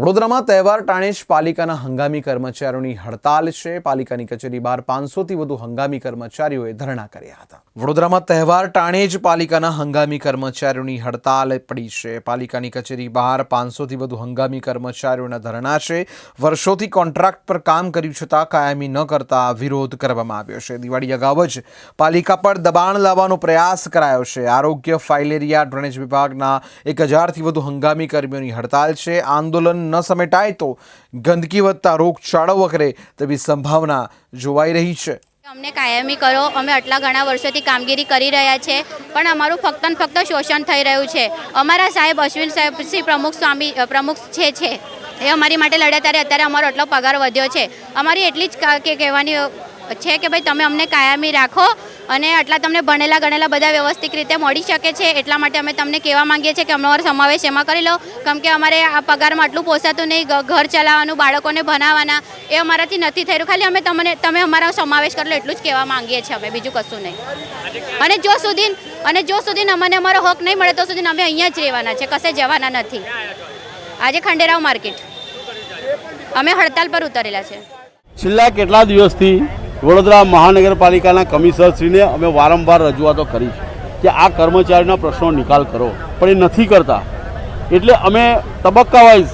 વડોદરામાં તહેવાર ટાણે જ પાલિકાના હંગામી કર્મચારીઓની હડતાલ છે. પાલિકાની કચેરી બહાર પાંચસોથી વધુ હંગામી કર્મચારીઓએ ધરણા કર્યા હતા. વડોદરામાં તહેવાર ટાણે જ પાલિકાના હંગામી કર્મચારીઓની હડતાલ પડી છે. પાલિકાની કચેરી બહાર પાંચસોથી વધુ હંગામી કર્મચારીઓના ધરણા છે. વર્ષોથી કોન્ટ્રાક્ટ પર કામ કર્યું છતાં કાયમી ન કરતા વિરોધ કરવામાં આવ્યો છે. દિવાળી અગાઉ જ પાલિકા પર દબાણ લાવવાનો પ્રયાસ કરાયો છે. આરોગ્ય, ફાઇલેરિયા, ડ્રેનેજ વિભાગના એક હજારથી વધુ હંગામી કર્મીઓની હડતાલ છે. આંદોલન ન સમેટાય તો ગંદકી વધતા રોગચાળો વકરે તેવી સંભાવના જોવાઈ રહી છે. અમને કાયમી કરો. અમે આટલા ઘણા વર્ષોથી કામગીરી કરી રહ્યા છે, પણ અમારું ફક્ત ને ફક્ત શોષણ થઈ રહ્યું છે. અમારા સાહેબ અશ્વિન સાહેબ શ્રી પ્રમુખ સ્વામી પ્રમુખ છે છે, એ અમારી માટે લડ્યા ત્યારે અત્યારે અમારો એટલો પગાર વધ્યો છે. અમારી એટલી જ કહેવાની છે કે ભાઈ, તમે અમને કાયમી રાખો અને આટલા તમને ભણેલા ગણેલા બધા વ્યવસ્થિત રીતે મળી શકે છે, એટલા માટે અમે તમને કહેવા માંગીએ છીએ કે અમારો સમાવેશ એમાં કરી લો. કેમ કે અમારે આ પગારમાં આટલું પોસાતું નહીં ઘર ચલાવવાનું, બાળકોને ભણાવવાના, એ અમારાથી નથી થયું ખાલી અમે તમને, તમે અમારો સમાવેશ કરો એટલું જ કહેવા માંગીએ છીએ અમે, બીજું કશું નહીં. અને જો સુધી અને જો સુધી અમને અમારો હક નહીં મળે તો સુધી અમે અહીંયા જ રહેવાના છે, કશે જવાના નથી. આજે ખંડેરાવ માર્કેટ. અમે હડતાલ પર ઉતરેલા છે. છેલ્લા કેટલા દિવસથી વડોદરા મહાનગરપાલિકાના કમિશનરશ્રીને અમે વારંવાર રજૂઆતો કરી છે કે આ કર્મચારીના પ્રશ્નો નિકાલ કરો. પણ એ નથી કરતા. એટલે અમે તબક્કા વાઇઝ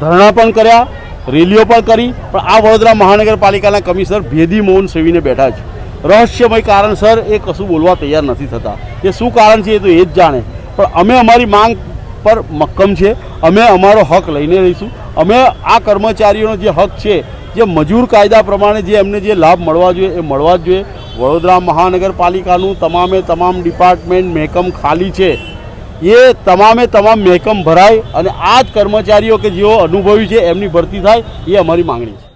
ધરણા પણ કર્યા, રેલીઓ પણ કરી, પણ આ વડોદરા મહાનગરપાલિકાના કમિશનર ભેદી મૌન સેવીને બેઠા છે. રહસ્યમય કારણસર એ કશું બોલવા તૈયાર નથી થતા. એ શું કારણ છે એ તો એ જ જાણે. પણ અમે અમારી માંગ પર મક્કમ છે. અમે અમારો હક લઈને રહીશું. અમે આ કર્મચારીઓનો જે હક છે જે મજૂર કાયદા પ્રમાણે જે એમને જે લાભ મળવા જોઈએ એ મળવા જ જોઈએ. વડોદરા મહાનગરપાલિકાનું તમામે તમામ ડિપાર્ટમેન્ટ મહેકમ ખાલી છે. એ તમામે તમામ મહેકમ ભરાય અને આ જ કર્મચારીઓ કે જેઓ અનુભવી છે, એમની ભરતી થાય, એ અમારી માંગણી છે.